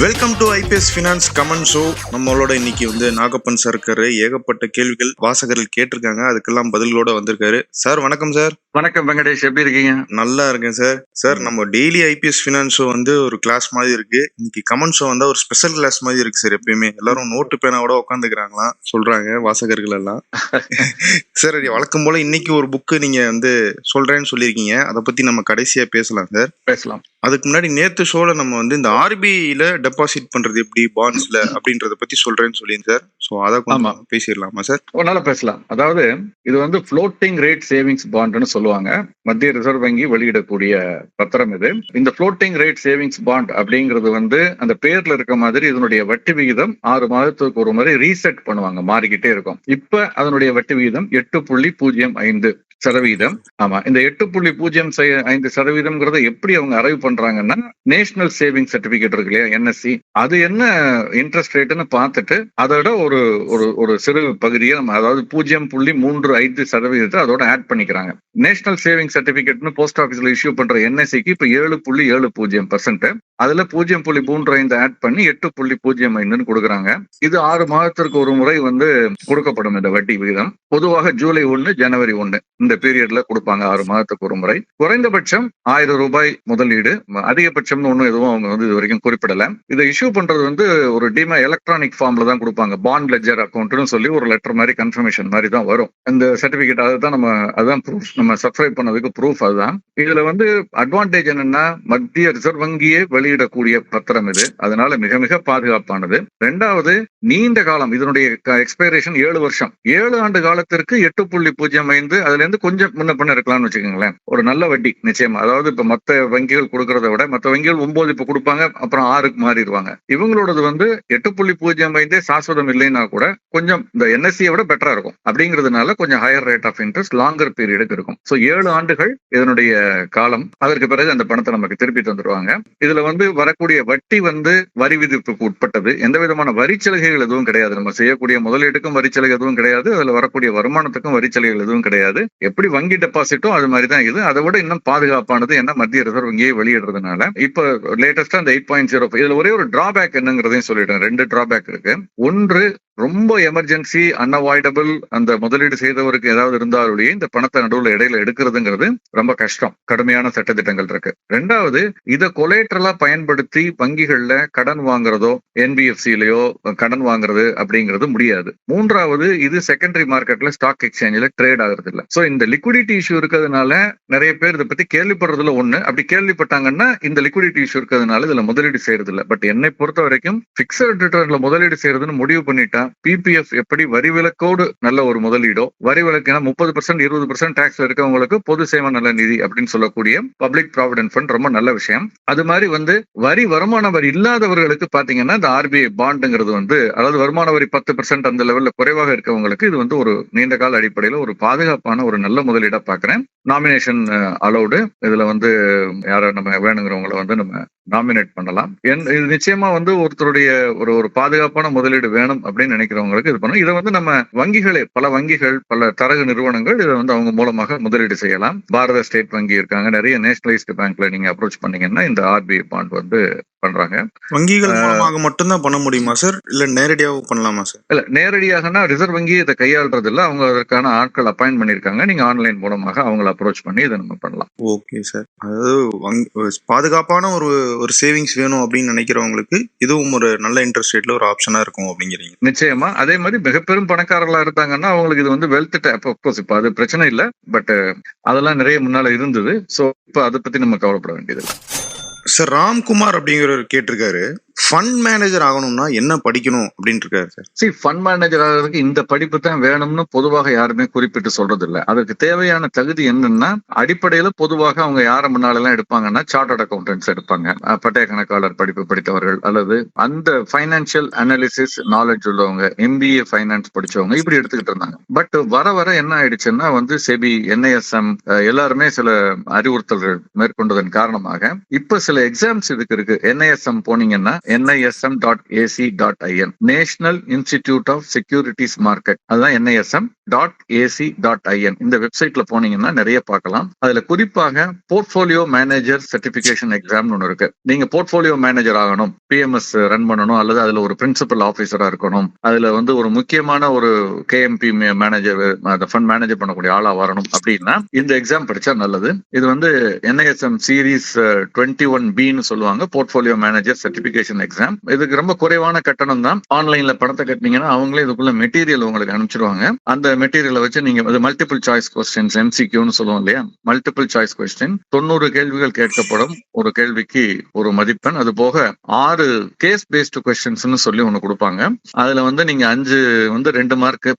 Welcome to IPS finance கமன் show நம்மளோட இன்னைக்கு வந்து நாகப்பன் சார் இருக்காரு. ஏகப்பட்ட கேள்விகள் வாசகர்கள் கேட்டிருக்காங்க. அதுக்கெல்லாம் பதில்களோட வந்திருக்காரு. சார் வணக்கம் சார் வணக்கம் வெங்கடேஷ். எப்படி இருக்கீங்க? நல்லா இருக்கேன் சார் சார் நம்ம டெய்லி ஐபிஎஸ் ஃபினான்ஸ் ஷோ வந்து ஒரு கிளாஸ் மாதிரி இருக்கு. இன்னைக்கு கமன் ஷோ வந்தா ஒரு ஸ்பெஷல் கிளாஸ் மாதிரி இருக்கு சார் எப்பயுமே. எல்லாரும் நோட்டு பேனாவோட உட்காந்துக்கிறாங்களாம் சொல்றாங்க வாசகர்கள் எல்லாம். சார் வழக்கம் போல இன்னைக்கு ஒரு புக்கு நீங்க வந்து சொல்றேன்னு சொல்லியிருக்கீங்க. அதை பத்தி நம்ம கடைசியா பேசலாம் சார் பேசலாம். அதுக்கு முன்னாடி நேத்து ஷோல நம்ம வந்து இந்த ஆர்பிஐல டெபாசிட் பண்றது எப்படி பாண்ட்ஸ்ல அப்படின்றத பத்தி சொல்றேன்னு சொல்லியிருந்தேன் சார். ஸோ அதை. கொஞ்சம் பேசிடலாமா சார்? நாள் பேசலாம். அதாவது இது வந்து ஃப்ளோட்டிங் ரேட் சேவிங்ஸ் பாண்ட்னு சொல்லுவாங்க. மத்திய ரிசர்வ் வங்கி வெளியிடக்கூடிய பத்திரம் இது. இந்த ஃப்ளோட்டிங் ரேட் சேவிங்ஸ் பாண்ட் அப்படிங்கிறது வந்து அந்த பேர்ல இருக்க மாதிரி இதனுடைய வட்டி விகிதம் ஆறு மாதத்துக்கு ஒரு முறை ரீசெட் பண்ணுவாங்க. மாறிக்கிட்டே இருக்கும். இப்ப அதனுடைய வட்டி விகிதம் எட்டு புள்ளி பூஜ்ஜியம் ஐந்து சதவீதம். ஆமா இந்த எட்டு புள்ளி பூஜ்ஜியம் ஐந்து சதவீதம்ங்கிறத எப்படி அவங்க அரைவ் பண்றாங்கன்னா நேஷனல் சேவிங் சர்டிபிகேட் இருக்கு இல்லையா என்எஸ்சி அது என்ன இன்ட்ரெஸ்ட் ரேட்னு பார்த்துட்டு அதோட ஒரு ஒரு ஒரு சிறு பகுதியை நம்ம அதாவது பூஜ்ஜியம் புள்ளி மூன்று ஐந்து சதவீதத்தை அதோட ஆட் பண்ணிக்கிறாங்க. நேஷனல் சேவிங் சர்டிபிகேட்னு போஸ்ட் ஆஃபீஸ்ல இஷ்யூ பண்ற என்எஸ்சிக்கு இப்ப ஏழு புள்ளி ஏழு பூஜ்ஜியம் பர்சன்ட் அதுல பூஜ்ஜியம் புள்ளி மூன்று ஐந்து ஆட் பண்ணி எட்டு புள்ளி பூஜ்ஜியம் ஐந்துன்னு கொடுக்குறாங்க. இது ஆறு மாதத்திற்கு ஒரு முறை வந்து கொடுக்கப்படும் இந்த வட்டி விகிதம். பொதுவாக ஜூலை ஒன்னு ஜனவரி ஒன்னு. இந்த பீரியட்ல கொடுப்பாங்க ஆறு மாதத்துக்கு ஒரு முறை. குறைந்தபட்சம் ஆயிரம் ரூபாய் முதலீடு அதிகபட்சம்னு ஒன்றும் எதுவும் அவங்க வந்து இது வரைக்கும் குறிப்பிடல. இதை இஷ்யூ பண்றது வந்து ஒரு டிமா எலக்ட்ரானிக் ஃபார்ம்ல தான் கொடுப்பாங்க. பாண்ட் லெஜர் அக்கௌண்ட்னு சொல்லி ஒரு லெட்டர் மாதிரி கன்ஃபர்மேஷன் மாதிரி தான் வரும். இந்த சர்டிபிகேட் அதுதான் நம்ம அதுதான் ப்ரூஃப் நம்ம சப்ஸ்கிரைப் பண்ணதுக்கு ப்ரூஃப் அதுதான். இதுல வந்து அட்வான்டேஜ் என்னன்னா மத்திய ரிசர்வ் வங்கியே வெளியிடக்கூடிய பத்திரம் இது. அதனால மிக மிக பாதுகாப்பானது. ரெண்டாவது நீண்ட காலம் இதனுடைய எக்ஸ்பைரேஷன் ஏழு வருஷம். ஏழு ஆண்டு காலத்திற்கு எட்டு புள்ளி பூஜ்ஜியம் ஐந்து அதுல இருந்து கொஞ்சம் முன்ன பண்ண இருக்கலாம்னு வச்சுக்கோங்களேன். ஒரு நல்ல வட்டி நிச்சயமா. அதாவது இப்ப மத்த வங்கிகள் கொடுக்கறத விட மத்த வங்கிகள் ஒன்பது இப்ப கொடுப்பாங்க அப்புறம் ஆறுக்கு மாறிடுவாங்க. இவங்களோடது வந்து எட்டு புள்ளி பூஜ்ஜியம் ஐந்தே சாஸ்வதம் இல்லைன்னா கூட கொஞ்சம் இந்த என்எஸ்சியை விட பெட்டரா இருக்கும். அப்படிங்கிறதுனால கொஞ்சம் higher rate of interest longer பீரியடுக்கு இருக்கும். ஸோ ஏழு ஆண்டுகள் இதனுடைய காலம். அதற்கு பிறகு அந்த பணத்தை நமக்கு திருப்பி தந்துருவாங்க. இதுல வந்து வரக்கூடிய வட்டி வந்து வரி விதிப்புக்கு உட்பட்டது. எந்த விதமான வரி சலுகைகள் எதுவும் கிடையாது. நம்ம செய்யக்கூடிய முதலீட்டுக்கும் வரி சலுகை எதுவும் கிடையாது. அதுல வரக்கூடிய வருமானத்துக்கும் வரி சலுகைகள் எதுவும் கிடையாது. எப்படி வங்கி டெபாசிட்டும் அது மாதிரி தான் இது. அதை விட இன்னும் பாதுகாப்பானது என்ன மத்திய ரிசர்வ் வங்கியை வெளியிடுறதுனால. இப்போ லேட்டஸ்டா அந்த எயிட் பாயிண்ட் ஜீரோ இதுல ஒரே ஒரு டிராபேக் என்னங்கிறதையும் சொல்லிடுறேன். ரெண்டு டிராபேக் இருக்கு. ஒன்று ரொம்ப எமர்ஜென்சி அன்அவாய்டபிள் அந்த முதலீடு செய்தவருக்கு ஏதாவது இருந்தாலுடைய இந்த பணத்தை நடுவில் இடையில எடுக்கிறதுங்கிறது ரொம்ப கஷ்டம். கடுமையான சட்டத்திட்டங்கள் இருக்கு. ரெண்டாவது இதை கொலேட்ரலா பயன்படுத்தி வங்கிகள்ல கடன் வாங்குறதோ என்பிஎஃப்சிலயோ கடன் வாங்குறது அப்படிங்கிறது முடியாது. மூன்றாவது இது செகண்டரி மார்க்கெட்ல ஸ்டாக் எக்ஸ்சேஞ்சில் ட்ரேட் ஆகுறது இல்லை ஸோ இந்த இந்த லிக்விடிட்டி இஷ்யூ இருக்கிறதுனால நிறைய பேர் இதை பத்தி கேள்விப்படுறதுல ஒண்ணு. அப்படி கேள்விப்பட்டாங்கன்னா இந்த லிக்விடிட்டி இஷ்யூ இருக்கிறதுனால இதுல முதலீடு செய்யறது இல்லை பட் என்னை பொறுத்த வரைக்கும் பிக்சட் ரிட்டர்ன்ல முதலீடு செய்யறதுன்னு முடிவு பண்ணிட்டா பிபிஎஃப் எப்படி வரி விலக்கோடு நல்ல ஒரு முதலீடோ வரி விலக்குனா முப்பது பர்சன்ட் இருபது பர்சன்ட் டாக்ஸ் இருக்கவங்களுக்கு பொது சேவை நல நிதி அப்படின்னு சொல்லக்கூடிய பப்ளிக் ப்ராவிடன்ட் ஃபண்ட் ரொம்ப நல்ல விஷயம். அது மாதிரி வந்து வரி வருமான வரி இல்லாதவர்களுக்கு பாத்தீங்கன்னா இந்த ஆர்பிஐ பாண்டுங்கிறது வந்து அதாவது வருமான வரி பத்து பர்சன்ட் அந்த லெவல்ல குறைவாக இருக்கவங்களுக்கு இது வந்து ஒரு நீண்ட கால அடிப்படையில் ஒரு பாதுகாப்பான ஒரு நல்ல முதலீடா பாக்குறேன். நாமினேஷன் அலௌடு uh, இதுல வந்து யார நம்ம வேணுங்கிறவங்கள வந்து நம்ம நாமினேட் பண்ணலாம். இது நிச்சயமா வந்து ஒருத்தருடைய ஒரு ஒரு பாதுகாப்பான முதலீடு வேணும் அப்படின்னு நினைக்கிறவங்களுக்கு இது பண்ணும் இதை வந்து நம்ம வங்கிகளே பல வங்கிகள் பல தரகு நிறுவனங்கள் இதை வந்து அவங்க மூலமாக முதலீடு செய்யலாம். பாரத ஸ்டேட் வங்கி இருக்காங்க. நிறைய நேஷனலைஸ்டு பேங்க்ல நீங்க அப்ரோச் பண்ணீங்கன்னா இந்த ஆர்பிஐ பாண்ட் வந்து பண்றாங்க. வங்கிகள் மூலமாக மட்டும்தான் பண்ண முடியுமா சார் இல்ல நேரடியாகவும் பண்ணலாமா சார் இல்ல நேரடியாகனா ரிசர்வ் வங்கி இதை கையாளுறது இல்ல அவங்க அதற்கான ஆட்கள் அப்பாயின்ட் பண்ணிருக்காங்க நீங்க ஆன்லைன் மூலமாக அவங்களை அப்ரோச் பண்ணி இதை நம்ம பண்ணலாம். ஓகே சார் அதாவது பாதுகாப்பான ஒரு ஒரு சேவிங்ஸ் வேணும் அப்படின்னு நினைக்கிறவங்களுக்கு இதுவும் ஒரு நல்ல இன்ட்ரெஸ்ட் ரேட்ல ஒரு ஆப்ஷனா இருக்கும் அப்படிங்கிறீங்க. நிச்சயமா. அதே மாதிரி மிக பெரும் பணக்காரர்களா இருந்தாங்கன்னா அவங்களுக்கு இது வந்து வெல்த் கோர்ஸ் இப்ப அது பிரச்சனை இல்ல. பட் அதெல்லாம் நிறைய முன்னால இருந்தது. சோ இப்ப அதை பத்தி நம்ம கவலைப்பட வேண்டியது சார் ராம்குமார் அப்படிங்கிறவர் கேட்டிருக்காரு. ஃபண்ட் மேனேஜர் ஆகணும்னா என்ன படிக்கணும் அப்படின்னு இருக்காரு சார்? சரி ஃபண்ட் மேனேஜர் ஆகிறதுக்கு இந்த படிப்பு தான் வேணும்னு பொதுவாக யாருமே குறிப்பிட்டு சொல்றது இல்லை அதற்கு தேவையான தகுதி என்னன்னா அடிப்படையில பொதுவாக அவங்க யார முன்னால எல்லாம் எடுப்பாங்கன்னா சார்ட்டர்ட் அக்கௌண்டன்ஸ் எடுப்பாங்க. பட்டய கணக்காளர் படிப்பு படித்தவர்கள் அல்லது அந்த ஃபைனான்சியல் அனாலிசிஸ் நாலேஜ் உள்ளவங்க எம்பிஏ ஃபைனான்ஸ் படிச்சவங்க இப்படி எடுத்துக்கிட்டு இருந்தாங்க. பட் வர வர என்ன ஆயிடுச்சுன்னா வந்து செபி என்ஐஎஸ்எம் எல்லாருமே சில அறிவுறுத்தல்கள் மேற்கொண்டதன் காரணமாக இப்ப சில எக்ஸாம்ஸ் இதுக்கு இருக்கு. என்ஐஎஸ்எம் போனீங்கன்னா NISM dot AC dot IN national institute of securities market அதுதான் NISM dot AC dot IN இந்த வெப்சைட்ல போனீங்கன்னா நிறைய பார்க்கலாம். அதுல குறிப்பாக போர்ட்போலியோ மேனேஜர் சர்டிபிகேஷன் எக்ஸாம்னு ஒன்று இருக்கு. நீங்க போர்ட்போலியோ மேனேஜர் ஆகணும் பிஎம்எஸ் ரன் பண்ணணும் அல்லது அதுல ஒரு பிரின்சிபல் ஆஃபீஸரா இருக்கணும். அதுல வந்து ஒரு முக்கியமான ஒரு கேஎம்பி மேனேஜர் அந்த ஃபண்ட் மேனேஜர் பண்ணக்கூடிய ஆளா வரணும் அப்படின்னா இந்த எக்ஸாம் படிச்சா நல்லது. இது வந்து என்ஐஎஸ்எம் சீரீஸ் டுவெண்ட்டி ஒன் பின்னு சொல்லுவாங்க. போர்ட்போலியோ மேனேஜர் சர்டிபிகேஷன் எக்ஸாம் இதுக்கு ரொம்ப குறைவான கட்டணம் தான் ஆன்லைன்ல பணத்தை கட்டினீங்கன்னா அவங்களே இதுக்குள்ள மெட்டீரியல் உங்களுக்கு அனுப்பிச்சிருவாங்க. அந்த மெட்டீரியலை வச்சு நீங்க அது மல்டிபிள் சாய்ஸ் கொஸ்டின்ஸ் எம்சிக்யூன்னு சொல்லுவோம் இல்லையா? மல்டிபிள் சாய்ஸ் கொஸ்டின் தொண்ணூறு கேள்விகள் கேட்கப்படும். ஒரு கேள்விக்கு ஒரு மதிப்பெண். அது போக ஆறு கேஸ் பேஸ்டு கொஸ்டின்ஸ்னு சொல்லி ஒண்ணு கொடுப்பாங்க. அதுல வந்து நீங்க அஞ்சு வந்து ரெண்டு மார்க்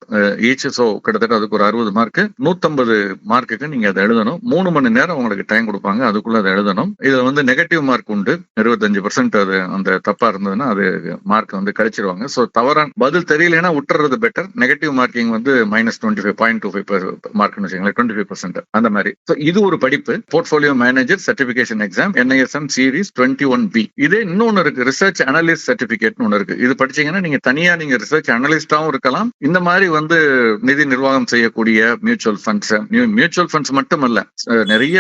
ஈச் ஸோ கிட்டத்தட்ட அதுக்கு ஒரு அறுபது மார்க் நூத்தம்பது மார்க்குக்கு நீங்க அதை எழுதணும். மூணு மணி நேரம் உங்களுக்கு டைம் கொடுப்பாங்க. அதுக்குள்ள அதை எழுதணும். இதுல வந்து நெகட்டிவ் மார்க் உண்டு. இருபத்தஞ்சு பர்சன்ட் அது அந்த தப்பா இருந்ததுன்னா அது மார்க் வந்து கழிச்சிருவாங்க. ஸோ தவறான பதில் தெரியலன்னா விட்டுறது பெட்டர் நெகட்டிவ் மார்க்கிங் வந்து minus twenty five point two five மார்க்னு வச்சுங்களேன் டுவெண்ட்டி ஃபைவ் பர்சன்ட் அந்த மாதிரி. ஸோ இது ஒரு படிப்பு. Portfolio manager certification exam NISM series twenty one B இதே இன்னொன்னு இருக்கு. ரிசர்ச் அனலிஸ்ட் சர்டிபிகேட் ஒன்று இருக்கு. இது படிச்சீங்கன்னா நீங்க தனியா நீங்க ரிசர்ச் அனலிஸ்டாவும் இருக்கலாம். இந்த மாதிரி வந்து நிதி நிர்வாகம் செய்யக்கூடிய மியூச்சுவல் ஃபண்ட்ஸ் மியூச்சுவல் ஃபண்ட்ஸ் மட்டுமல்ல. நிறைய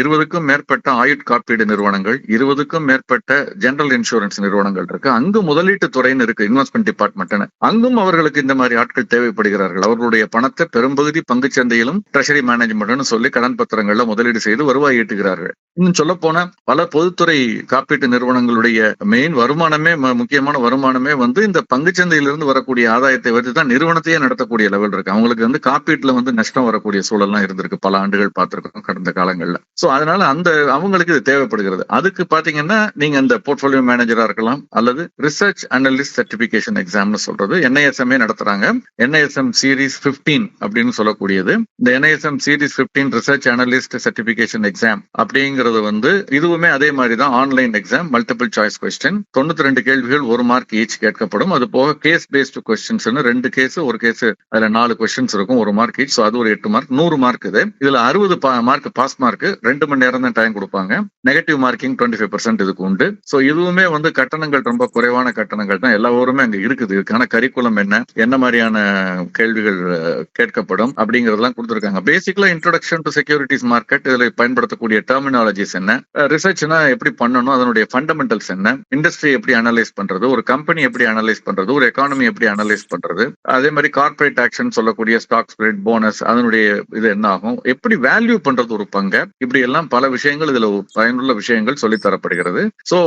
இருபதுக்கும் மேற்பட்ட ஆயுட் காப்பீடு நிறுவனங்கள் இருபதுக்கும் மேற்பட்ட ஜெனரல் இன்சூரன்ஸ் நிறுவனங்கள் இருக்கு. அங்கு முதலீட்டு துறைன்னு இருக்கு இன்வெஸ்ட்மெண்ட் டிபார்ட்மெண்ட்னு அங்கும் அவர்களுக்கு இந்த மாதிரி ஆட்கள் தேவைப்படுகிறார்கள். அவர்களுடைய பணத்தை பெரும்பகுதி பங்கு சந்தையிலும் ட்ரெஷரி மேனேஜ்மெண்ட்னு சொல்லி கடன் பத்திரங்கள்ல முதலீடு செய்து வருவாய் ஈட்டுகிறார்கள். இன்னும் சொல்ல போனா பல பொதுத்துறை காப்பீட்டு நிறுவனங்களுடைய மெயின் வருமானமே முக்கியமான வருமானமே வந்து இந்த பங்குச்சந்தையிலிருந்து வரக்கூடிய ஆதாயத்தை வச்சு தான் நிறுவனத்தையே நடத்தக்கூடிய லெவல் இருக்கு. அவங்களுக்கு வந்து காப்பீட்டுல வந்து நஷ்டம் வரக்கூடிய சூழல்லாம் இருந்திருக்கு. பல ஆண்டுகள் பார்த்திருக்கோம் கடந்த காலங்கள்ல. சோ அதனால அந்த அவங்களுக்கு இது தேவைப்படுகிறது. அதுக்கு பாத்தீங்கன்னா நீங்க இந்த போர்ட்போலியோ மேனேஜ் மேனேஜரா இருக்கலாம் அல்லது ரிசர்ச் அனலிஸ்ட் சர்டிபிகேஷன் எக்ஸாம்னு சொல்றது என்ஐஎஸ்எம்ஏ நடத்துறாங்க. என்ஐஎஸ்எம் சீரீஸ் பிப்டீன் அப்படின்னு சொல்லக்கூடியது. இந்த NISM series fifteen research analyst certification exam அப்படிங்கிறது வந்து இதுவுமே அதே மாதிரி தான் online exam multiple choice question தொண்ணூத்தி ரெண்டு கேள்விகள் ஒரு மார்க் ஈச் கேட்கப்படும். அது போக கேஸ் பேஸ்டு கொஸ்டின்ஸ் ரெண்டு கேஸ் ஒரு கேஸ் அதுல நாலு கொஸ்டின்ஸ் இருக்கும் ஒரு மார்க் ஈச் அது ஒரு எட்டு மார்க் நூறு மார்க் இது. இதுல அறுபது மார்க் பாஸ் மார்க் ரெண்டு மணி நேரம் தான் டைம் கொடுப்பாங்க. Negative marking twenty five percent இதுக்கு உண்டு. ஸோ இதுவுமே வந்து கட்டணங்கள் ரொம்ப குறைவான கட்டணங்கள் தான் எல்லா ஊருமே அங்க இருக்குது. இதுக்கான கரிக்குலம் என்ன? என்ன மாதிரியான கேள்விகள் கேட்கப்படும்? அப்படிங்கறதெல்லாம் கொடுத்துருக்காங்க. பேசிக்கலா இன்ட்ரோடக்ஷன் டு செக்யூரிட்டிஸ் மார்க்கெட் இதுல பயன்படுத்தக்கூடிய டெர்மினாலஜிஸ் என்ன? ரிசர்ச்னா எப்படி பண்ணணும்? அதனுடைய ஃபண்டமெண்டல்ஸ் என்ன? இண்டஸ்ட்ரி எப்படி அனலைஸ் பண்றது? ஒரு கம்பெனி எப்படி அனலைஸ் பண்றது? ஒரு எக்கானமி எப்படி அனலைஸ் பண்றது? அதே மாதிரி கார்பரேட் ஆக்ஷன் சொல்லக்கூடிய ஸ்டாக் ஸ்பிரிட் போனஸ் அதனுடைய இது என்ன ஆகும் எப்படி வேல்யூ பண்றது ஒரு பங்கை? இப்படி எல்லாம் பல விஷயங்கள் இதுல ஒரு பயனுள்ள விஷயங்கள் சொல்லி தரப்படுகிறது சோ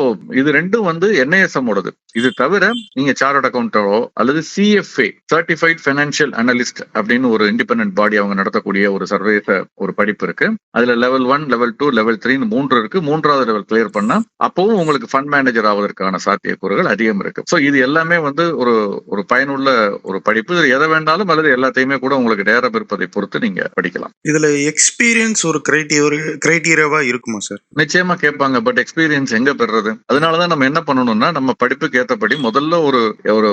இது ரெண்டு ரெண்டும் வந்து என்ஐஎஸ்எம் ஓடது. இது தவிர நீங்க சார்ட் அக்கௌண்டோ அல்லது சிஎஃப்ஏ சர்டிஃபைட் ஃபைனான்சியல் அனலிஸ்ட் அப்படின்னு ஒரு இண்டிபெண்டன்ட் பாடி அவங்க நடத்தக்கூடிய ஒரு சர்வே ஒரு படிப்பு இருக்கு. அதுல level one level two level three மூன்று இருக்கு. மூன்றாவது லெவல் கிளியர் பண்ணா அப்பவும் உங்களுக்கு ஃபண்ட் மேனேஜர் ஆவதற்கான சாத்தியக்கூறுகள் அதிகம் இருக்கு. சோ இது எல்லாமே வந்து ஒரு ஒரு பயனுள்ள ஒரு படிப்பு. இது எதை வேண்டாலும் அல்லது எல்லாத்தையுமே கூட உங்களுக்கு நேரம் இருப்பதை பொறுத்து நீங்க படிக்கலாம். இதுல எக்ஸ்பீரியன்ஸ் ஒரு கிரைட்டீரியா கிரைட்டீரியாவா இருக்குமா சார் நிச்சயமா கேட்பாங்க. பட் எக்ஸ்பீரியன்ஸ் எங்க பெறுறது? அதனாலதான் நம்ம என்ன பண்ணணும்னா நம்ம படிப்புக்கு ஏற்றபடி முதல்ல ஒரு ஒரு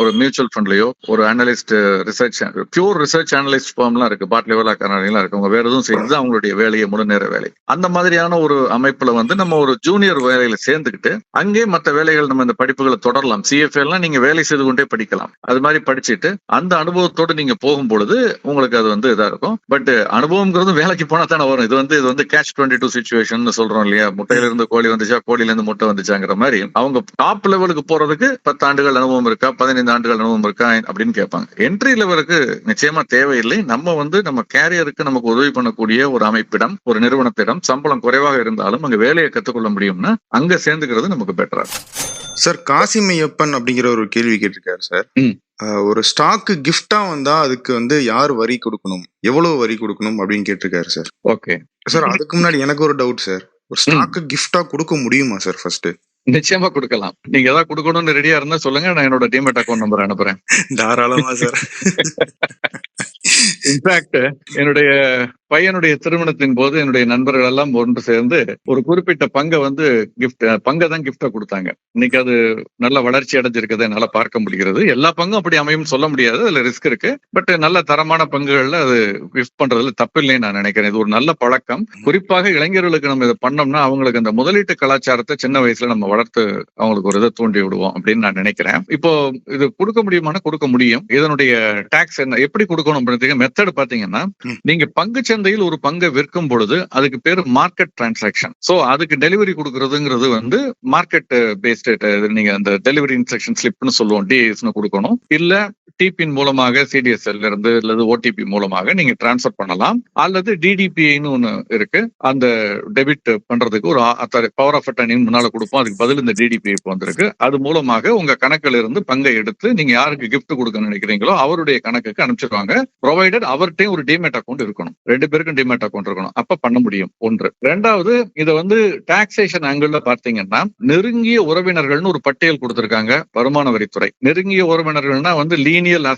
ஒரு மியூச்சுவல் ஃபண்ட்லயோ ஒரு analyst research pure research analyst ஃபார்ம்லாம் இருக்கு. பாட் லெவலா கர்நாடகலாம் இருக்கு. அவங்க வேற எதுவும் செய்யுது அவங்களுடைய வேலையை முழு நேர வேலை. அந்த மாதிரியான ஒரு அமைப்புல வந்து நம்ம ஒரு ஜூனியர் வேலையில சேர்ந்துக்கிட்டு அங்கே மற்ற வேலைகள் நம்ம இந்த படிப்புகளை தொடரலாம். சிஎஃப்ஏ எல்லாம் நீங்க வேலை செய்து கொண்டே படிக்கலாம். அது மாதிரி படிச்சுட்டு அந்த அனுபவத்தோடு நீங்க போகும் பொழுது உங்களுக்கு அது வந்து இதா இருக்கும். பட் uh, அனுபவங்கிறது வேலைக்கு போனா தானே வரும். இது வந்து இது வந்து கேஷ் டுவெண்ட்டி டூ சுச்சுவேஷன் சொல்றோம் இல்லையா? முட்டையில இருந்து கோழி வந்துச்சா கோழியில இருந்து முட்டை வந்துச்சாங்கிற மாதிரி அவங்க டாப் லெவலுக்கு போறதுக்கு பத்து ஆண்டுகள் அனுபவம் இருக்கா? பதினைந்து ஆண்டுகள் அனுபவம் இருக்கா? அப்படின்னு கேட்பாங்க. என்ட்ரி லெவலுக்கு நிச்சயமா தேவையில்லை. நம்ம வந்து நம்ம கேரியருக்கு நமக்கு உதவி பண்ணக்கூடிய ஒரு அமைப்பிடம் ஒரு நிறுவனத்திடம் சம்பளம் குறைவாக இருந்தாலும் அங்க வேலையை கத்துக்கொள்ள முடியும்னா அங்க சேர்ந்துக்கிறது நமக்கு பெட்டரா சார் காசிமையப்பன் அப்படிங்கிற ஒரு கேள்வி கேட்டிருக்காரு சார் ஒரு ஸ்டாக்கு கிஃப்டா வந்தா அதுக்கு வந்து யார் வரி கொடுக்கணும்? எவ்வளவு வரி கொடுக்கணும் அப்படின்னு கேட்டிருக்காரு சார் ஓகே சார் அதுக்கு முன்னாடி எனக்கு ஒரு டவுட் சார் ஒரு ஸ்டாக்கு கிஃப்டா கொடுக்க முடியுமா சார் ஃபர்ஸ்ட் நிச்சயமா கொடுக்கலாம். நீங்க ஏதாவது கொடுக்கணும்னு ரெடியா இருந்தா சொல்லுங்க. நான் என்னோட டிமெட் அக்கௌண்ட் நம்பர் அனுப்புறேன். தாராளமா சார் இன்ஃபேக்ட் என்னுடைய பையனுடைய திருமணத்தின் போது என்னுடைய நண்பர்கள் எல்லாம் ஒன்று சேர்ந்து ஒரு குறிப்பிட்ட பங்கை வந்து கிஃப்ட் பங்கை தான் கிஃப்டா கொடுத்தாங்க. இன்னைக்கு அது நல்ல வளர்ச்சி அடைஞ்சிருக்கதை என்னால பார்க்க முடிகிறது. எல்லா பங்கும் அப்படி அமையும் சொல்ல முடியாது அதுல ரிஸ்க் இருக்கு. பட் நல்ல தரமான பங்குகள்ல அது கிஃப்ட் பண்றதுல தப்பில்லைன்னு நான் நினைக்கிறேன். இது ஒரு நல்ல பழக்கம். குறிப்பாக இளைஞர்களுக்கு நம்ம இதை பண்ணோம்னா அவங்களுக்கு அந்த முதலீட்டு கலாச்சாரத்தை சின்ன வயசுல நம்ம வளர்த்து அவங்களுக்கு ஒரு இதை தூண்டி விடுவோம் அப்படின்னு நான் நினைக்கிறேன். இப்போ இது கொடுக்க முடியுமானா கொடுக்க முடியும். இதனுடைய டாக்ஸ் என்ன எப்படி கொடுக்கணும் அப்படின்றதுக்கு மெத்தட் பாத்தீங்கன்னா. நீங்க பங்கு சந்தையில் ஒரு பங்கை விற்கும் பொழுது அதுக்கு பேர் மார்க்கெட் டிரான்சாக்ஷன் சோ அதுக்கு டெலிவரி கொடுக்கறதுங்கிறது வந்து மார்க்கெட் பேஸ்ட் நீங்க அந்த டெலிவரி இன்ஸ்ட்ரக்ஷன் ஸ்லிப்னு சொல்லுவோம் டிஎஸ்னு கொடுக்கணும் இல்ல டிபின் மூலமாக சிடிஎஸ்எல் இருந்து அல்லது ஓடிபி மூலமாக நீங்க டிரான்ஸ்ஃபர் பண்ணலாம். அல்லது டிடிபிஐன்னு ஒன்று இருக்கு. அந்த டெபிட் பண்றதுக்கு ஒரு பவர் ஆஃப் அட்டர்னிங் முன்னால கொடுப்போம். அதுக்கு பதில் இந்த டிடிபிஐ இப்போ வந்திருக்கு. அது மூலமாக உங்க கணக்கில் இருந்து பங்கை எடுத்து நீங்க யாருக்கு கிஃப்ட் கொடுக்க நினைக்கிறீங்களோ அவருடைய கணக்குக்கு அனுப்பிச்சிருவாங்க. ப்ரொவைடட் அவர்கிட்டயும் ஒரு டிமேட் அக்கௌண்ட் இருக்கணும். ரெண்டு பேருக்கும் டிமேட் அக்கௌண்ட் இருக்கணும். அப்ப பண்ண முடியும். ஒன்று. ரெண்டாவது இதை வந்து டாக்ஸேஷன் ஆங்கிள் பார்த்தீங்கன்னா நெருங்கிய உறவினர்கள்னு ஒரு பட்டியல் கொடுத்திருக்காங்க வருமான வரித்துறை. நெருங்கிய உறவினர்கள்னா வந்து லீனியல்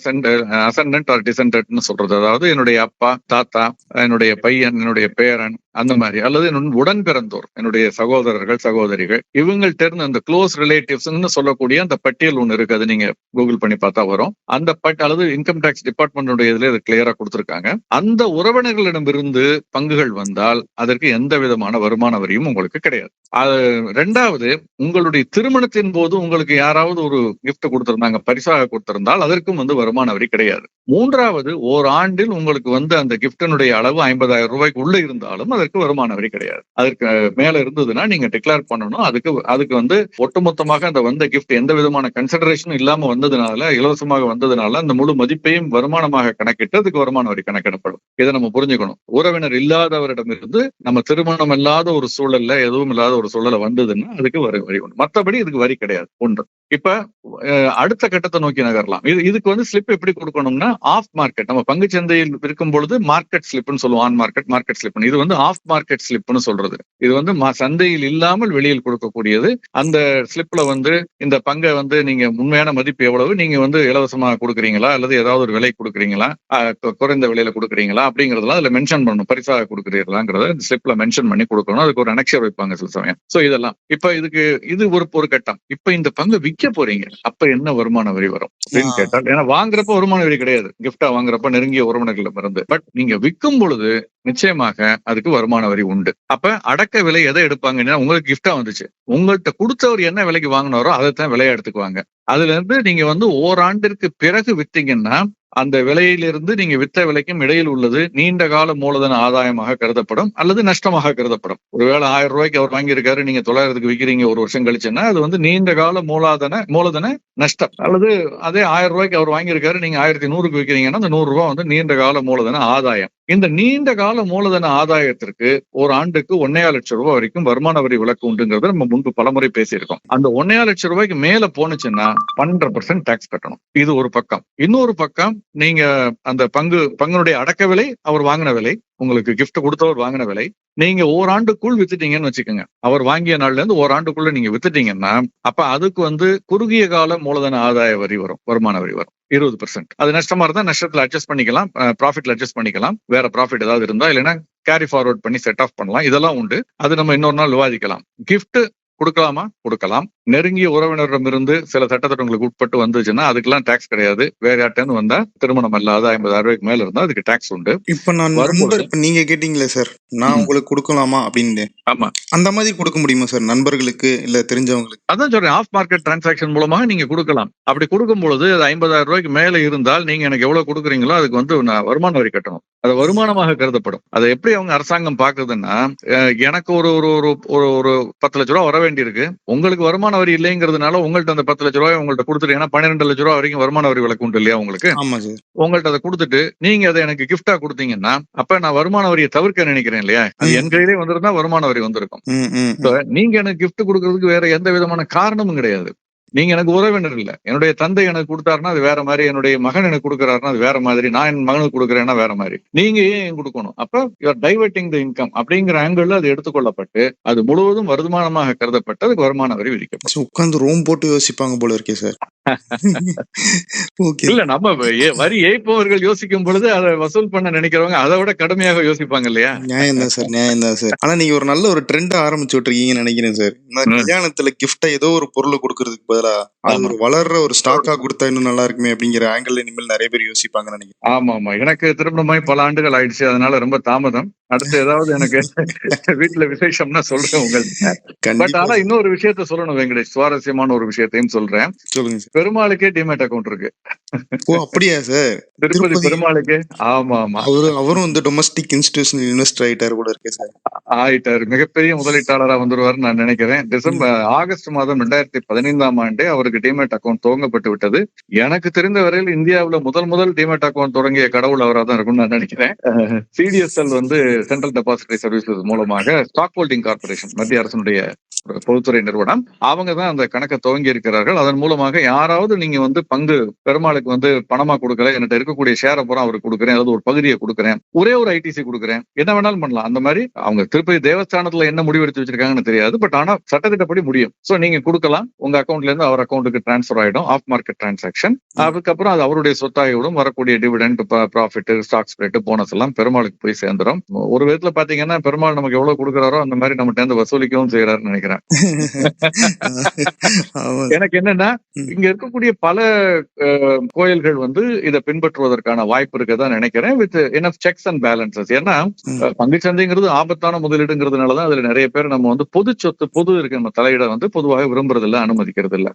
அசண்டன்ட் ஆர் டிசெண்டன்ட்னு சொல்றது. அதாவது என்னுடைய அப்பா தாத்தா என்னுடைய பையன் என்னுடைய பேரன் அந்த மாதிரி. அல்லது உடன் பிறந்தோர் என்னுடைய சகோதரர்கள் சகோதரிகள் இவங்கள்ட்ட இருந்து அந்த க்ளோஸ் ரிலேட்டிவ்ஸ்ன்னு சொல்லக்கூடிய அந்த பட்டியல் ஒன்று இருக்கு. அது நீங்க கூகுள் பண்ணி பார்த்தா வரும். அந்த பட் அல்லது இன்கம் டேக்ஸ் டிபார்ட்மெண்ட் இதுல இது கிளியரா கொடுத்துருக்காங்க. அந்த உறவினர்களிடமிருந்து பங்குகள் வந்தால் அதற்கு எந்த விதமான வருமான வரியும் உங்களுக்கு கிடையாது. அது ரெண்டாவது உங்களுடைய திருமணத்தின் போது உங்களுக்கு யாராவது ஒரு கிஃப்ட் கொடுத்திருந்தாங்க பரிசாக கொடுத்திருந்தால் அதற்கும் வந்து வருமான வரி கிடையாது. மூன்றாவது ஓர் ஆண்டில் உங்களுக்கு வந்து அந்த கிஃப்டினுடைய அளவு ஐம்பதாயிரம் ரூபாய்க்கு உள்ள இருந்தாலும் அதற்கு வருமான வரி கிடையாது. அதற்கு மேல இருந்ததுன்னா நீங்க டிக்ளேர் பண்ணணும். அதுக்கு அதுக்கு வந்து ஒட்டுமொத்தமாக அந்த வந்த கிஃப்ட் எந்த விதமான கன்சிடரேஷனும் இல்லாம வந்ததுனால இலவசமாக வந்ததுனால அந்த முழு மதிப்பையும் வருமானமாக கணக்கிட்டு அதுக்கு வருமான வரி கணக்கிடப்படும். இதை நம்ம புரிஞ்சுக்கணும். உறவினர் இல்லாதவரிடம் இருந்து நம்ம திருமணம் இல்லாத ஒரு சூழல்ல எதுவும் இல்லாத ஒரு சூழல வந்ததுன்னா அதுக்கு வரி வரி உண்டு. மற்றபடி இதுக்கு வரி கிடையாது. ஒன்று. இப்ப அடுத்த கட்டத்தை நோக்கி நகரலாம். இது இதுக்கு வந்து ஸ்லிப் எப்படி கொடுக்கணும்னா ஆஃப் மார்க்கெட் நம்ம பங்கு சந்தையில் இருக்கும் பொழுது மார்க்கெட் ஸ்லிப்னு சொல்லுவோம் ஆன் மார்க்கெட் மார்க்கெட் ஸ்லிப் இது வந்து ஆஃப் மார்க்கெட் ஸ்லிப்னு சொல்றது. இது வந்து சந்தையில் இல்லாமல் வெளியில் கொடுக்கக்கூடியது. அந்த ஸ்லிப்ல வந்து இந்த பங்கை வந்து நீங்க உண்மையான மதிப்பு எவ்வளவு? நீங்க வந்து இலவசமா கொடுக்குறீங்களா? அல்லது ஏதாவது ஒரு விலை கொடுக்குறீங்களா? குறைந்த விலையில கொடுக்குறீங்களா? அப்படிங்கறதெல்லாம் அதுல மென்ஷன் பண்ணணும். பரிசாக கொடுக்குறீங்களாங்கிறத இந்த ஸ்லிப்ல மென்ஷன் பண்ணி கொடுக்கணும். அதுக்கு ஒரு அனெக்ஷர் வைப்பாங்க சில சமயம். சோ இதெல்லாம். இப்ப இதுக்கு இது ஒரு ஒரு கட்டம். இப்ப இந்த பங்கு விற்க போறீங்க. அப்ப என்ன வருமான வரி வரும் அப்படின்னு. கேட்டால் ஏன்னா வாங்குறப்ப வருமான வரி கிடையாது. கிஃப்டா வாங்குறப்ப நெருங்கிய உறவினர்களிடம் இருந்து பட் நீங்க விற்கும் பொழுது நிச்சயமாக அதுக்கு வருமான வரி உண்டு. அப்ப அடக்க விலை எதை எடுப்பாங்கன்னா உங்களுக்கு கிஃப்டா வந்துச்சு. உங்கள்கிட்ட கொடுத்தவர் என்ன விலைக்கு வாங்கினாரோ அதை தான் விலையா எடுத்துக்குவாங்க. அதுல இருந்து நீங்க வந்து ஓராண்டிற்கு பிறகு வித்தீங்கன்னா அந்த விலையிலிருந்து நீங்க வித்த விலைக்கும் இடையில் உள்ளது. நீண்ட கால மூலதன ஆதாயமாக கருதப்படும் அல்லது நஷ்டமாக கருதப்படும். ஒருவேளை ஆயிரம் ரூபாய்க்கு அவர் வாங்கியிருக்காரு நீங்க தொள்ளாயிரத்துக்கு விற்கிறீங்க ஒரு வருஷம் கழிச்சுன்னா அது வந்து நீண்ட கால மூலதன மூலதன நஷ்டம். அல்லது அதே ஆயிரம் ரூபாய்க்கு அவர் வாங்கியிருக்காரு நீங்க ஆயிரத்தி நூறுக்கு விற்கிறீங்கன்னா அந்த நூறு ரூபாய் வந்து நீண்ட கால மூலதன ஆதாயம். இந்த நீண்ட கால மூலதன ஆதாயத்திற்கு ஒரு ஆண்டுக்கு ஒன்னையா லட்சம் ரூபாய் வரைக்கும் வருமான வரி விலக்கு உண்டுங்கிறத நம்ம முன்பு பலமுறை பேசியிருக்கோம். அந்த ஒன்னையா லட்சம் ரூபாய்க்கு மேல போனுச்சுன்னா பன்னெண்டு பர்சன்ட் டாக்ஸ் கட்டணும். இது ஒரு பக்கம். இன்னொரு பக்கம் நீங்க அந்த பங்கு பங்குனுடைய அடக்க விலை அவர் வாங்கின விலை உங்களுக்கு கிஃப்ட் கொடுத்தவர் வாங்கின விலை. நீங்க ஓராண்டுக்குள் வித்துட்டீங்கன்னு வச்சுக்கோங்க. அவர் வாங்கிய நாள்ல இருந்து ஓராண்டுக்குள்ள நீங்க வித்துட்டீங்கன்னா அப்ப அதுக்கு வந்து குறுகிய கால மூலதன ஆதாய வரி வரும் வருமான வரி வரும் இருபது பர்சன்ட் அது நஷ்டமா இருந்தா நஷ்டத்துல அட்ஜஸ்ட் பண்ணிக்கலாம் ப்ராஃபிட்ல அட்ஜஸ்ட் பண்ணிக்கலாம். வேற ப்ராஃபிட் ஏதாவது இருந்தா இல்லைன்னா கேரி ஃபார்வர்ட் பண்ணி செட் ஆஃப் பண்ணலாம். இதெல்லாம் உண்டு. அது நம்ம இன்னொரு நாள் விவாதிக்கலாம். கிஃப்ட் கொடுக்கலாமா? கொடுக்கலாம். நெருங்கிய உறவினரிடமிருந்து சில சட்டத்திட்டங்களுக்கு உட்பட்டு வந்துச்சுன்னா அதுக்கெல்லாம் டாக்ஸ் கிடையாது. வேற யார்ட்டேன்னு வந்தா திருமணம் அல்லாத ஐம்பதாயிரம் ரூபாய்க்கு மேல இருந்தா அதுக்கு டாக்ஸ் உண்டு. இப்ப நான் நண்பர் இப்ப நீங்க கேட்டீங்களே சார் நான். உங்களுக்கு கொடுக்கலாமா அப்படின்னு ஆமா. அந்த மாதிரி கொடுக்க முடியுமா சார் நண்பர்களுக்கு இல்ல தெரிஞ்சவங்களுக்கு? அதான் சொல்றேன் ஆஃப் மார்க்கெட் டிரான்சாக்ஷன் மூலமாக நீங்க கொடுக்கலாம். அப்படி கொடுக்கும் பொழுது அது ஐம்பதாயிரம் ரூபாய்க்கு மேல இருந்தால் நீங்க எனக்கு எவ்வளவு கொடுக்குறீங்களோ அதுக்கு வந்து நான் வருமான வரி கட்டணும். அது வருமானமாக கருதப்படும். அதை எப்படி அவங்க அரசாங்கம் பாக்குதுன்னா அஹ், எனக்கு ஒரு ஒரு ஒரு ஒரு ஒரு பத்து லட்ச ரூபா வர வேண்டியிருக்கு. உங்களுக்கு வருமான வரி இல்லைங்கிறதுனால உங்கள்ட்ட அந்த பத்து லட்ச ரூபாய் உங்கள்ட்ட கொடுத்துட்டு ஏன்னா பன்னிரெண்டு லட்ச ரூபா வரைக்கும் வருமான வரி விலக்கு உண்டு இல்லையா உங்களுக்கு? ஆமா சார். உங்கள்ட்ட அதை கொடுத்துட்டு நீங்க அதை எனக்கு கிஃப்டா கொடுத்தீங்கன்னா அப்ப நான் வருமான வரியை தவிர்க்க நினைக்கிறேன் இல்லையா? அது. என் கையிலே வந்திருந்தா வருமான வரி வந்திருக்கும். நீங்க எனக்கு gift கொடுக்கறதுக்கு வேற எந்த விதமான காரணமும் கிடையாது. நீங்க எனக்கு உறவினர் இல்ல. என்னுடைய தந்தை எனக்கு கொடுத்தாருன்னா அது வேற மாதிரி என்னுடைய மகன் எனக்கு கொடுக்கறாருன்னா அது வேற மாதிரி நான் என் மகனுக்கு கொடுக்குறேன்னா வேற மாதிரி. நீங்க ஏன் கொடுக்கணும்? அப்ப you are diverting the income அப்படிங்கிற ஆங்கிள் அது எடுத்துக்கொள்ளப்பட்டு அது முழுவதும் வருமானமாக கருதப்பட்டு அதுக்கு வருமான வரி விதிக்கப்படும். உட்காந்து ரூம் போட்டு யோசிப்பாங்க போல இருக்கே சார். இல்ல நம்ம வரி ஏய்ப்பவர்கள் யோசிக்கும் பொழுது அதை வசூல் பண்ண நினைக்கிறவங்க அதை விட கடுமையாக யோசிப்பாங்க இல்லையா? நியாயம் தான் சார் நியாயம் தான் சார். ஆனா நீங்க ஒரு நல்ல ஒரு ட்ரெண்ட் ஆரம்பிச்சு விட்டுருக்கீங்கன்னு நினைக்கிறேன் சார். கல்யாணத்துல கிஃப்டா ஏதோ ஒரு பொருள் கொடுக்கறதுக்கு பதிலா. ஒரு வளர்ற ஒரு ஸ்டாக்கா கொடுத்தா இன்னும் நல்லா இருக்குமே அப்படிங்கிற ஆங்கிள் இனிமேல் நிறைய பேர் யோசிப்பாங்கன்னு நினைக்கிறேன். ஆமா ஆமா. எனக்கு திருமணமாய் பல ஆண்டுகள் ஆயிடுச்சு. அதனால ரொம்ப தாமதம். அடுத்து ஏதாவது எனக்கு வீட்டுல விசேஷம்னா சொல்றேன் உங்கள்ட்ட பட் ஆனா இன்னொரு விஷயத்த சொல்லணும் வெங்கடேஷ். சுவாரஸ்யமான ஒரு விஷயத்தையும் சொல்றேன். பெருமாளுக்கே டிமேட் அக்கௌண்ட் இருக்கு. ஓ அப்படியா சார்? திருப்பதி. பெருமாளுக்கு. ஆமா ஆமா. அவரு அவரும் வந்து டொமஸ்டிக் இன்ஸ்டிடியூஷனல் இன்வெஸ்டர் ஆயிட்டாரு கூட இருக்கு சார். ஆயிட்டாரு. மிகப்பெரிய முதலீட்டாளரா வந்துருவாருன்னு நான் நினைக்கிறேன். டிசம்பர் ஆகஸ்ட் மாதம் ரெண்டாயிரத்தி பதினைந்தாம் ஆண்டே அவருக்கு டிமேட் அக்கௌண்ட் துவங்கப்பட்டு விட்டது. எனக்கு தெரிந்த வரையில் இந்தியாவுல முதல் முதல் டிமேட் அக்கௌண்ட் தொடங்கிய கடவுள் அவரா தான் இருக்கும்னு நான் நினைக்கிறேன். சிடிஎஸ்எல் வந்து சென்ட்ரல் டெபாசிட்டரி சர்வீசஸ் மூலமாக ஸ்டாக் ஹோல்டிங் கார்பரேஷன் மத்திய அரசினுடைய பொதுத்துறை நிறுவனம். அவங்க தான் அந்த கணக்கை துவங்கி இருக்கிறார்கள். அதன் மூலமாக யாராவது நீங்க வந்து பங்கு பெருமாளுக்கு வந்து பணமா கொடுக்கல என்கிட்ட இருக்கக்கூடிய ஷேரை பூரா அவருக்கு கொடுக்குறேன் அதாவது ஒரு பகுதியை கொடுக்குறேன் ஒரே ஒரு ஐடிசி கொடுக்குறேன் என்ன வேணாலும் பண்ணலாம். அந்த மாதிரி அவங்க திருப்பதி தேவஸ்தானத்துல என்ன முடிவு எடுத்து வச்சிருக்காங்கன்னு தெரியாது பட் ஆனா சட்டத்திட்டப்படி முடியும். சோ நீங்க கொடுக்கலாம். உங்க அக்கௌண்ட்ல இருந்து அவர் அக்கௌண்ட்டுக்கு டிரான்ஸ்ஃபர் ஆயிடும் ஆஃப் மார்க்கெட் டிரான்சாக்ஷன் அதுக்கப்புறம் அது அவருடைய சொத்தாகிவிடும் வரக்கூடிய dividend profit stock split bonus எல்லாம் பெருமாளுக்கு போய் சேர்ந்துடும் ஒரு விதத்துல பாத்தீங்கன்னா பெருமாள் நமக்கு எவ்வளவு கொடுக்குறாரோ அந்த மாதிரி நம்மகிட்ட இருந்து வசூலிக்கவும் செய்யறாருன்னு நினைக்கிறேன். எனக்கு என்னன்னா. இங்க இருக்கக்கூடிய பல கோயில்கள் வந்து இதை பின்பற்றுவதற்கான வாய்ப்பு இருக்கதா நினைக்கிறேன் with enough checks and balances ஏன்னா பங்குச்சந்தைங்கிறது ஆபத்தான முதலீடுங்கிறதுனாலதான் அதுல நிறைய பேர் நம்ம வந்து பொது சொத்து பொது இருக்க நம்ம தலையிட வந்து பொதுவாக விரும்புறது இல்ல அனுமதிக்கிறது இல்ல.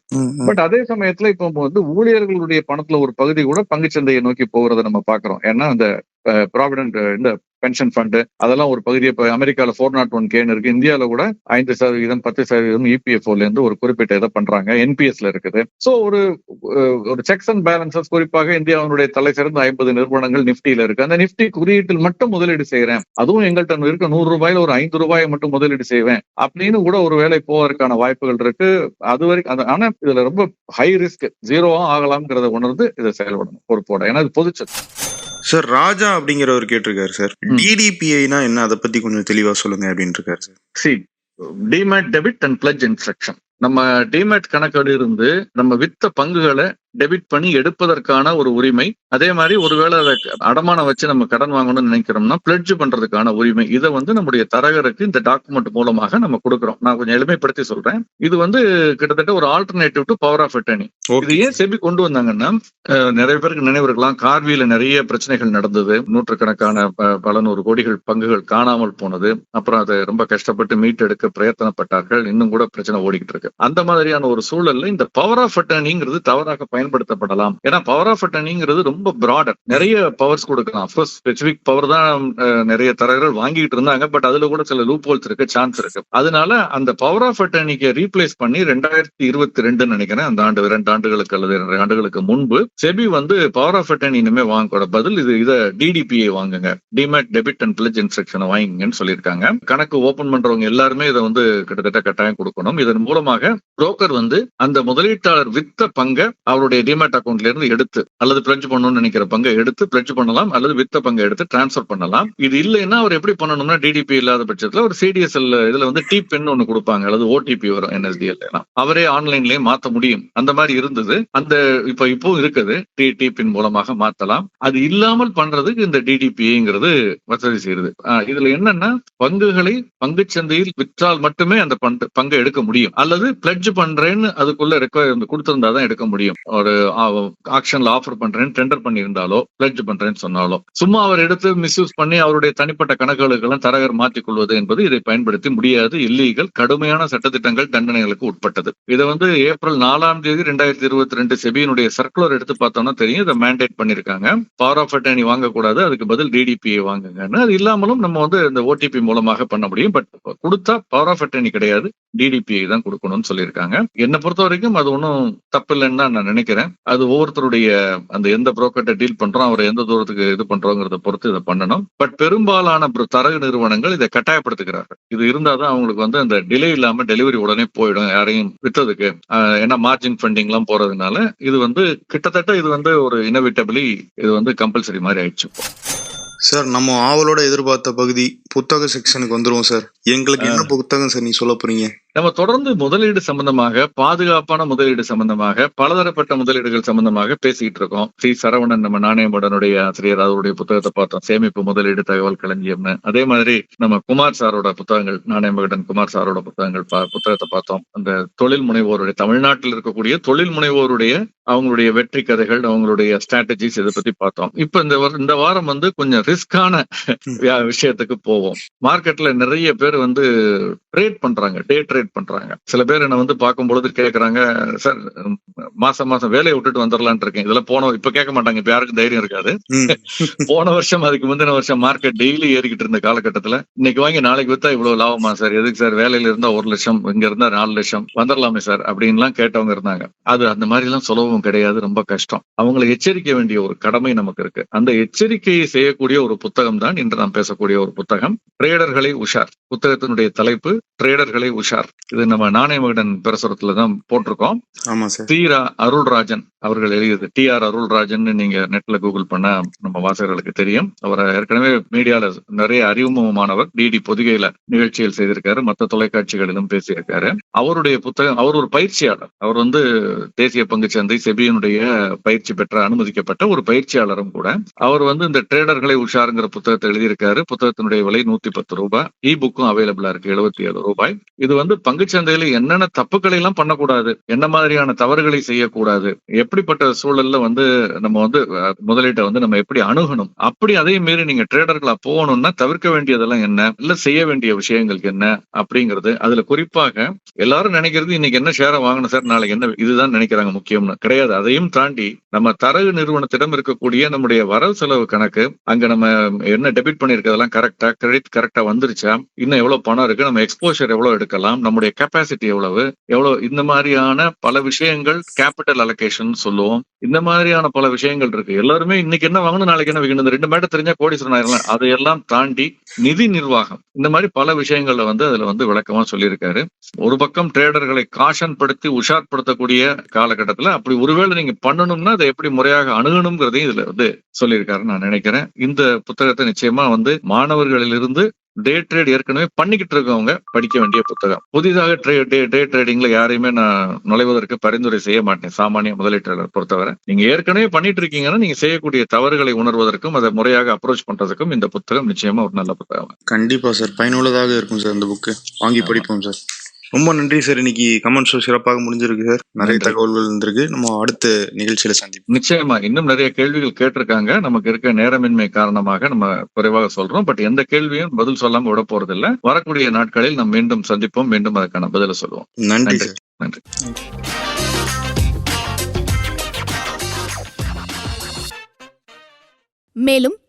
பட் அதே சமயத்துல இப்போ வந்து ஊழியர்களுடைய பணத்துல ஒரு பகுதி கூட பங்குச்சந்தையை நோக்கி போகிறத நம்ம பாக்குறோம் ஏன்னா இந்த ப்ராவிடன்ட் இந்த பென்ஷன் ஃபண்டு அதெல்லாம் ஒரு பகுதியை இப்போ அமெரிக்கால ஃபோர் நாட் ஒன் கேன்னு இருக்கு. இந்தியாவில் கூட ஐந்து சதவீதம் பத்து சதவீதம் இபிஎஃப்ஓல இருந்து ஒரு குறிப்பிட்ட இதை பண்றாங்க. என்பிஎஸ்ல இருக்குது. சோ ஒரு ஒரு செக்ஸ் அண்ட் பேலன்சஸ் குறிப்பாக இந்தியாவினுடைய தலை சிறந்த ஐம்பது நிறுவனங்கள் நிப்டியில இருக்கு. அந்த நிப்டி குறியீட்டில் மட்டும் முதலீடு செய்யறேன் அதுவும் எங்கள்கிட்ட இருக்க நூறு ரூபாயில ஒரு ஐந்து ரூபாயை மட்டும் முதலீடு செய்வேன். அப்படின்னு கூட ஒரு வேலை போவதற்கான வாய்ப்புகள் இருக்கு. அது வரைக்கும் ஆனா இதுல ரொம்ப ஹை ரிஸ்க் ஜீரோவா ஆகலாம்ங்கிறத உணர்ந்து இதை செயல்படணும் பொறுப்போட. ஏன்னா இது பொதுச்சொத்து சார் ராஜா அப்படிங்கிறவர் கேட்டிருக்காரு சார். டிடிபிஐனா என்ன? அதை பத்தி கொஞ்சம் தெளிவா சொல்லுங்க அப்படின்னு இருக்காரு sir C demat debit and pledge instruction நம்ம டிமேட் கணக்கோடு இருந்து நம்ம வித்த பங்குகளை டெபிட் பண்ணி எடுப்பதற்கான ஒரு உரிமை. அதே மாதிரி ஒருவேளை அதை அடமானம் வச்சு நம்ம கடன் வாங்கணும்னு நினைக்கிறோம்னா பிளட்ஜ் பண்றதுக்கான உரிமை. இதை வந்து நம்முடைய தரகருக்கு இந்த டாக்குமெண்ட் மூலமாக நம்ம கொடுக்குறோம். நான் கொஞ்சம் எளிமைப்படுத்தி சொல்றேன். இது வந்து கிட்டத்தட்ட ஒரு alternative to power of attorney இது ஏன் செபி கொண்டு வந்தாங்கன்னா நிறைய பேருக்கு நினைவு இருக்கலாம் கார்வியில நிறைய பிரச்சனைகள் நடந்தது. நூற்றுக்கணக்கான பல நூறு கோடிகள் பங்குகள் காணாமல் போனது. அப்புறம் அதை ரொம்ப கஷ்டப்பட்டு மீட்டெடுக்க பிரயத்தனப்பட்டார்கள். இன்னும் கூட பிரச்சனை ஓடிக்கிட்டு இருக்கு. அந்த மாதிரியான ஒரு சூழல்ல இந்த பவர் ஆஃப் அட்டர்னிங்கிறது தவறாக பயன்படுத்தப்படலாம். ஏன்னா பவர் ஆஃப் அட்டர்னிங்கிறது ரொம்ப ப்ராடர் நிறைய பவர்ஸ் கொடுக்கலாம். ஸ்பெசிபிக் பவர் தான் நிறைய தரகர்கள் வாங்கிட்டு இருந்தாங்க. பட் அதுல கூட சில லூப் ஹோல்ஸ் இருக்கு சான்ஸ் இருக்கு. அதனால அந்த பவர் ஆஃப் அட்டர்னிக்கு ரீப்ளேஸ் பண்ணி ரெண்டாயிரத்தி இருபத்தி ரெண்டுன்னு நினைக்கிறேன். அந்த ஆண்டு இரண்டு ஆண்டுகளுக்கு அல்லது இரண்டு ஆண்டுகளுக்கு முன்பு செபி வந்து பவர் ஆஃப் அட்டர்னி இனிமே வாங்கக்கூட பதில் இது இதை டிடிபிஐ வாங்குங்க. டிமேட் டெபிட் அண்ட் பிளஜ் இன்ஸ்ட்ரக்ஷனை வாங்குங்கன்னு சொல்லியிருக்காங்க. கணக்கு ஓபன் பண்றவங்க எல்லாருமே இதை வந்து கிட்டத்தட்ட கட்டாயம் கொடுக்கணும். இதன் மூலமாக புரோக்கர் வந்து அந்த முதலீட்டாளர் வித்த பங்கை அவருடைய டிமேட் அக்கௌண்ட்ல இருந்து எடுத்து அல்லது பிளட்ஜ் பண்ணணும்னு நினைக்கிற பங்கை எடுத்து பிளட்ஜ் பண்ணலாம் அல்லது வித்த பங்கை எடுத்து டிரான்ஸ்ஃபர் பண்ணலாம். இது இல்லைன்னா அவர் எப்படி பண்ணணும்னா டிடிபி இல்லாத பட்சத்துல ஒரு சிடிஎஸ்எல் இதுல வந்து டி பென் ஒன்னு கொடுப்பாங்க அல்லது ஓடிபி வரும் என்எஸ்டிஎல் அவரே ஆன்லைன்லயே மாத்த முடியும். அந்த மாதிரி இருந்தது. அந்த இப்ப இப்போ இருக்குது. டி டி பின் மூலமாக மாத்தலாம். அது இல்லாமல் பண்றதுக்கு இந்த டிடிபிங்கிறது வசதி செய்யுது. ஆஹ் இதுல என்னன்னா பங்குகளை பங்குச்சந்தையில் விற்றால் மட்டுமே அந்த பங்கை எடுக்க முடியும். அல்லது பிளட்ஜ் பண்றேன்னு அதுக்குள்ள ரெக்வயர் கொடுத்திருந்தா தான் எடுக்க முடியும். ஒரு ஆக்ஷன்ல ஆஃபர் பண்றேன்னு டெண்டர் பண்ணியிருந்தாலோ பிளட்ஜ் பண்றேன்னு சொன்னாலோ. சும்மா அவர் எடுத்து மிஸ்யூஸ் பண்ணி அவருடைய தனிப்பட்ட கணக்குகளுக்கெல்லாம் தரகர் மாற்றிக் கொள்வது என்பது இதை பயன்படுத்தி முடியாது. இல்லீகல் கடுமையான சட்டத்திட்டங்கள் தண்டனைகளுக்கு உட்பட்டது. இதை வந்து ஏப்ரல் நாலாம் தேதி ரெண்டாயிரத்தி இருபத்தி ரெண்டு செபியினுடைய சர்க்குலர் எடுத்து பார்த்தோம்னா தெரியும். இதை மேண்டேட் பண்ணிருக்காங்க பவர் ஆஃப் அட்டர்னி வாங்கக்கூடாது. அதுக்கு பதில் டிடிபியை வாங்குங்கன்னு. அது இல்லாமலும் நம்ம வந்து இந்த ஓடிபி மூலமாக பண்ண முடியும். பட் கொடுத்தா பவர் ஆஃப் அட்டர்னி கிடையாது. டிடிபியை தான் கொடுக்கணும்னு சொல்லியிருக்காங்க. என்னை பொறுத்த வரைக்கும் அது ஒன்றும் தப்பில்லைன்னு தான் நான் நினைக்கிறேன். அது ஒவ்வொருத்தருடைய அந்த எந்த புரோக்கர்ட்ட டீல் பண்றோம் அவர் எந்த தூரத்துக்கு இது பண்றோங்கிறத பொறுத்து இதை பண்ணணும். பட் பெரும்பாலான தரகு நிறுவனங்கள் இதை கட்டாயப்படுத்துகிறார்கள். இது இருந்தாதான் அவங்களுக்கு வந்து அந்த டிலே இல்லாம டெலிவரி உடனே போயிடும் யாரையும் விற்றதுக்கு. ஆஹ் ஏன்னா மார்ஜின் ஃபண்டிங் எல்லாம் போறதுனால இது வந்து கிட்டத்தட்ட இது வந்து ஒரு இனவிட்டபிளி இது வந்து கம்பல்சரி மாதிரி ஆயிடுச்சு சார் நம்ம ஆவலோட எதிர்பார்த்த பகுதி புத்தக செக்ஷனுக்கு வந்துருவோம் சார். எங்களுக்கு என்ன புத்தகம் சார் நீ சொல்ல போறீங்க? நம்ம தொடர்ந்து முதலீடு சம்பந்தமாக பாதுகாப்பான முதலீடு சம்பந்தமாக பலதரப்பட்ட முதலீடுகள் சம்பந்தமாக பேசிக்கிட்டு இருக்கோம். சி. சரவணன் நம்ம நாணயமுடனுடைய ஆசிரியர் அவருடைய புத்தகத்தை பார்த்தோம். சேமிப்பு முதலீடு தகவல் களஞ்சியம்னு. அதே மாதிரி நம்ம குமார் சாரோட புத்தகங்கள் நாணயமகடன் குமார் சாரோட புத்தகங்கள் பா- புத்தகத்தை பார்த்தோம். அந்த தொழில் முனைவோருடைய தமிழ்நாட்டில் இருக்கக்கூடிய தொழில் முனைவோருடைய அவங்களுடைய வெற்றி கதைகள் அவங்களுடைய ஸ்ட்ராட்டஜிஸ் இதை பத்தி பார்த்தோம். இப்ப இந்த இந்த வாரம் வந்து கொஞ்சம் ரிஸ்கான விஷயத்துக்கு போவோம். மார்க்கெட்ல நிறைய பேர் வந்து ட்ரேட் பண்றாங்க டே ட்ரேட் பண்றாங்க. சில பேர் என்ன வந்து பார்க்கும் பொழுது கேக்குறாங்க சார் மாசம் மாசம் வேலையை விட்டுட்டு வந்துடலாம்னு இருக்கேன். இதெல்லாம் போன இப்ப கேட்க மாட்டாங்க இப்ப யாருக்கும் தைரியம் இருக்காது. போன வருஷம் அதுக்கு முந்தின வருஷம் மார்க்கெட் டெய்லி ஏறிக்கிட்டு இருந்த காலகட்டத்துல இன்னைக்கு வாங்கி நாளைக்கு வித்தா இவ்வளவு லாபமா சார் எதுக்கு சார் வேலையில இருந்தா ஒரு லட்சம் இங்க இருந்தா நாலு லட்சம் வந்துடலாமே சார் அப்படின்லாம் கேட்டவங்க இருந்தாங்க. அது அந்த மாதிரி எல்லாம் சுலபம் கிடையாது ரொம்ப கஷ்டம். அவங்களை எச்சரிக்க வேண்டிய ஒரு கடமை நமக்கு இருக்கு. அந்த எச்சரிக்கையை செய்யக்கூடிய ஒரு புத்தகம் தான் இன்று நாம் பேசக்கூடிய ஒரு புத்தகம். ட்ரேடர்களை உஷார். புத்தகத்தினுடைய தலைப்பு ட்ரேடர்களை உஷார். இது நம்ம நாணயமகடன் பிரசுரத்துல தான் போட்டிருக்கோம். தீரா அருள்ராஜன் அவர்கள் எழுதியது. டி ஆர் அருள்ராஜன் நீங்க நெட்ல கூகுள் பண்ண நம்ம வாசகர்களுக்கு தெரியும். அவர் ஏற்கனவே மீடியால நிறைய அறிமுகமானவர் டிடி பொதிகையில நிகழ்ச்சிகள் செய்திருக்காரு. மற்ற தொலைக்காட்சிகளிலும் பேசியிருக்காரு. அவருடைய புத்தகம் அவர் ஒரு பயிற்சியாளர். அவர் வந்து தேசிய பங்குச்சந்தை செபியினுடைய பயிற்சி பெற்ற அனுமதிக்கப்பட்ட ஒரு பயிற்சியாளரும் கூட. அவர் வந்து இந்த ட்ரேடர்களை உஷாருங்கிற புத்தகத்தை எழுதியிருக்காரு. புத்தகத்தினுடைய விலை நூத்தி பத்து ரூபாய் இ புக்கும் அவைலபிளா இருக்கு எழுபத்தி ஏழு ரூபாய். இது வந்து பங்குச்சந்தையில என்னென்ன தப்புக்களை எல்லாம் பண்ணக்கூடாது என்ன மாதிரியான தவறுகளை செய்யக்கூடாது எப்படிப்பட்ட சூழல்ல வந்து நம்ம வந்து முதலீட்டை வந்து நம்ம எப்படி அணுகணும் அப்படி அதே மாரி நீங்க ட்ரேடர்களா போகணும்னா தவிர்க்க வேண்டியதெல்லாம் என்ன இல்ல செய்ய வேண்டிய விஷயங்கள் என்ன அப்படிங்கிறது அதுல குறிப்பாக எல்லாரும் நினைக்கிறது இன்னைக்கு என்ன ஷேரை வாங்கணும் சார் நாளைக்கு என்ன இதுதான் நினைக்கிறாங்க முக்கியம்னு கிடையாது. அதையும் தாண்டி நம்ம தரகு நிறுவனத்திடம் இருக்கக்கூடிய நம்முடைய வரவு செலவு கணக்கு அங்க நம்ம என்ன டெபிட் பண்ணிருக்கிறதெல்லாம் கரெக்டா கிரெடிட் கரெக்டா வந்துருச்சா? இன்னும் எவ்வளவு பணம் இருக்கு? நம்ம எக்ஸ்போஷர் எவ்வளவு எடுக்கலாம்? நம்முடைய கெப்பாசிட்டி எவ்வளவு? எவ்வளவு? இந்த மாதிரியான பல விஷயங்கள் கேபிட்டல் அலோகேஷன் சொல்லுவோம். இந்த மாதிரியான பல விஷயங்கள் இருக்கு. எல்லாருமே இன்னைக்கு என்ன வாங்கணும்? நாளைக்கு என்ன வைக்கணும்? ரெண்டு மேட்டர் தெரிஞ்சா கோடீஸ்வரன் ஆயிரலாம். அதையெல்லாம் தாண்டி நிதி நிர்வாகம். இந்த மாதிரி பல விஷயங்கள்ல வந்து அதுல வந்து விளக்கமா சொல்லியிருக்காரு. ஒரு பக்கம் ட்ரேடர்களை காஷன் படுத்தி உஷார்படுத்தக்கூடிய காலகட்டத்துல அப்படி ஒருவேளை நீங்க பண்ணணும்னா அதை எப்படி முறையாக அணுகணுங்கிறதையும் இதுல வந்து சொல்லியிருக்காரு நான் நினைக்கிறேன். இந்த புத்தகத்தை நிச்சயமா வந்து மாணவர்களில் மாணவர்களிலிருந்து டே ட்ரேட் ஏற்கனவே பண்ணிக்கிட்டு இருக்கவங்க படிக்க வேண்டிய புத்தகம். புதிதாக ட்ரே டே டே ட்ரேடிங்ல யாரையுமே நான் நுழைவதற்கு பரிந்துரை செய்ய மாட்டேன். சாமானிய முதலீட்டாளர் பொறுத்தவரை. நீங்க ஏற்கனவே பண்ணிட்டு இருக்கீங்கன்னா நீங்க செய்யக்கூடிய தவறுகளை உணர்வதற்கும் அதை முறையாக அப்ரோச் பண்றதுக்கும் இந்த புத்தகம் நிச்சயமா ஒரு நல்ல புத்தகம். கண்டிப்பா சார் பயனுள்ளதாக இருக்கும் சார் இந்த புக்கு வாங்கி. படிப்போம் சார் ரொம்ப நன்றி சார். இன்னைக்கு கமெண்ட் ஷோ சிறப்பாக முடிஞ்சிருக்கு சார். நிறைய. தகவல்கள் இருந்திருக்கு. நம்ம அடுத்த நிகழ்ச்சியில சந்திப்போம். நிச்சயமா. இன்னும் நிறைய கேள்விகள் கேட்டிருக்காங்க. நமக்கு இருக்க நேரமின்மை காரணமாக நம்ம குறைவாக சொல்றோம். பட் எந்த கேள்வியும் பதில் சொல்லாம விட போறதில்ல. வரக்கூடிய நாட்களில் நாம் மீண்டும் சந்திப்போம். மீண்டும் அதுக்கான பதில சொல்லுவோம். நன்றி நன்றி. மேலும்